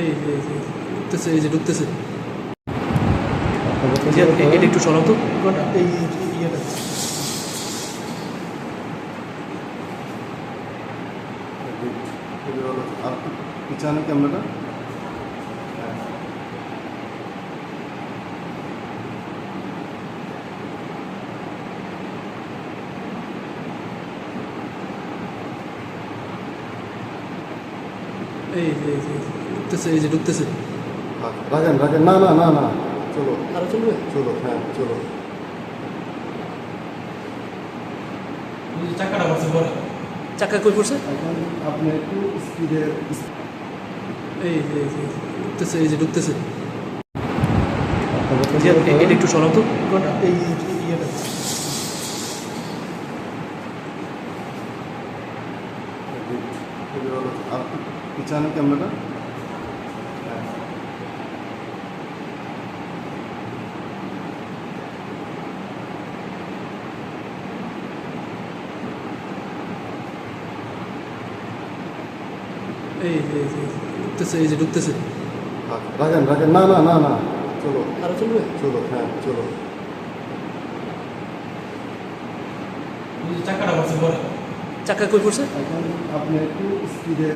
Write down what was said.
এই ঢুকতেছে এই যে ঢুকতেছে। এটা একটু সরাও তো। এই ইয়েটা। পিছনে ক্যামেরাটা। এই এই যে, ঢুকতেছে এই যে ঢুকতেছে রাখেন রাখেন না না না না চলো আরও চলবে চলো হ্যাঁ চলো চাকাটা মারছে পরে চাকা কই পড়ছে আপনি একটু স্পিডে এই যে এই যে, ঢুকতেছে এই যে ঢুকতেছে এটা একটু সরাও তো এই ইয়েটা আর পিছনে ক্যামেরাটা এই এই যে, ঢুকতেছে এই যে ঢুকতেছে। রাখেন রাখেন না না না না চলো। আরও চলবে? চলো হ্যাঁ চলো। চাকাটা মারছে পরে চাকা কই পড়ছে? এখন আপনি একটু স্পিডে